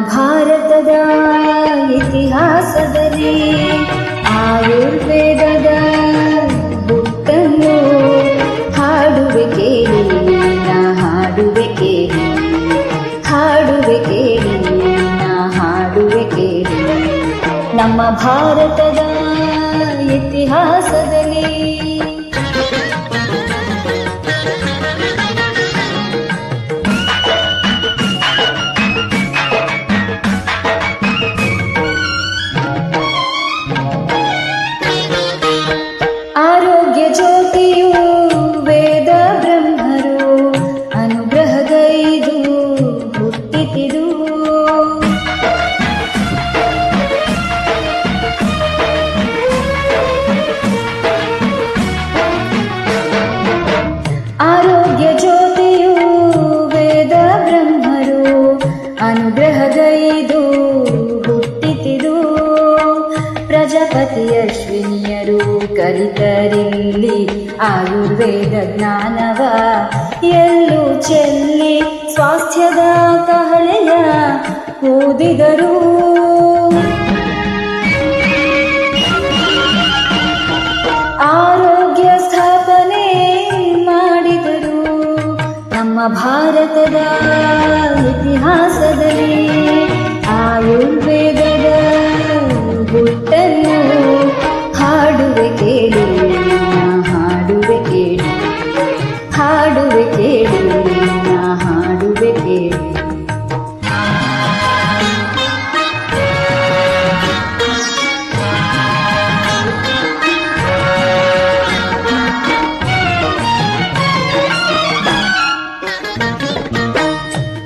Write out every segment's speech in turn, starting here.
ಭಾರತದ ಇತಿಹಾಸದಲ್ಲಿ ಆಯುರ್ವೇದದ ಗುಟ್ಟನ್ನು ಹಾಡುವೆ ಕೇಳಿ ನಾ ಹಾಡುವೆ ಕೇಳಿ. ಹಾಡುವೆ ಕೇಳಿ ನಾ ಹಾಡುವೆ ಕೇಳಿ. ನಮ್ಮ ಭಾರತದ ಇತಿಹಾಸದಲ್ಲಿ ಅನುಗ್ರಹಗೈದು ಹುಟ್ಟಿತಿದು. ಪ್ರಜಾಪತಿ ಅಶ್ವಿನಿಯರು ಕಲಿತರಿಲ್ಲಿ ಆಯುರ್ವೇದ ಜ್ಞಾನವ. ಎಲ್ಲೂ ಚೆಲ್ಲಿ ಸ್ವಾಸ್ಥ್ಯದ ಕಹಳೆಯ ಓದಿದರು ಆರೋಗ್ಯ ಸ್ಥಾಪನೆ ಮಾಡಿದರು. ನಮ್ಮ ಭಾರತದ ಇತಿಹಾಸದಲ್ಲಿ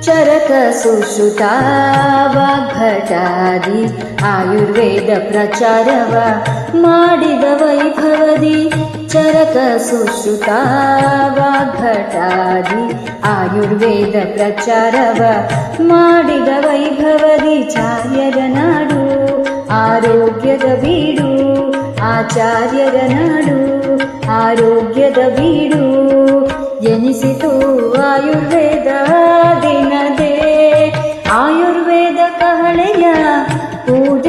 चरक सुश्रुता वा भटारि आयुर्वेद प्रचार वा माडिद वैभवदि। ಚರಕ ಸುಶ್ರುತ ವಾಗ್ಭಟಾದಿ, ಆಯುರ್ವೇದ ಪ್ರಚಾರವ ಮಾಡಿದ ವೈಭವದಿ ಚಾರ್ಯರ ನಾಡು, ಆರೋಗ್ಯದ ಬೀಡು ಆಚಾರ್ಯರ ನಾಡು, ಆರೋಗ್ಯದ ಬೀಡು. ಎನಿಸಿತು ಆಯುರ್ವೇದ ದಿನದೇ, ಆಯುರ್ವೇದ ಕಹಳೆಯ ಊದಿದರು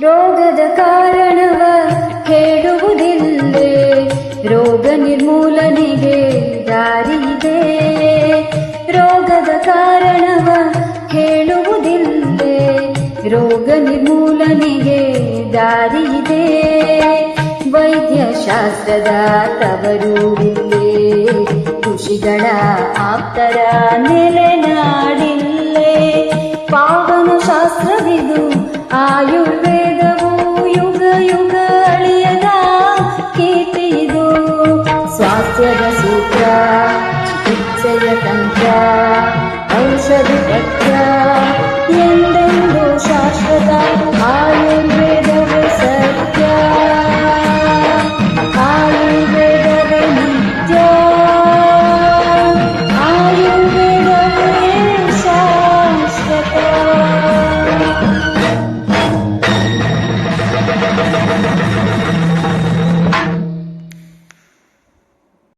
ರೋಗದ ಕಾರಣವ ಹೇಳುವುದಿಲ್ಲೇ ರೋಗ ನಿರ್ಮೂಲನೆಗೆ ದಾರಿಯಿದೆ. ರೋಗದ ಕಾರಣವ ಹೇಳುವುದಿಲ್ಲೇ ರೋಗ ನಿರ್ಮೂಲನೆಗೆ ದಾರಿಯಿದೆ. ವೈದ್ಯಶಾಸ್ತ್ರದ ತವರೂರಿಲ್ಲೇ ಋಷಿಗಳ ಆಪ್ತರ ನೆಲೆನಾಡಿಲ್ಲೇ. ಪಾವನ ಶಾಸ್ತ್ರವಿದು ಆಯುರ್ವೇದವು ಯುಗ ಯುಗ ಅಳಿಯದ ಇದು ಸ್ವಾಸ್ಥ್ಯದ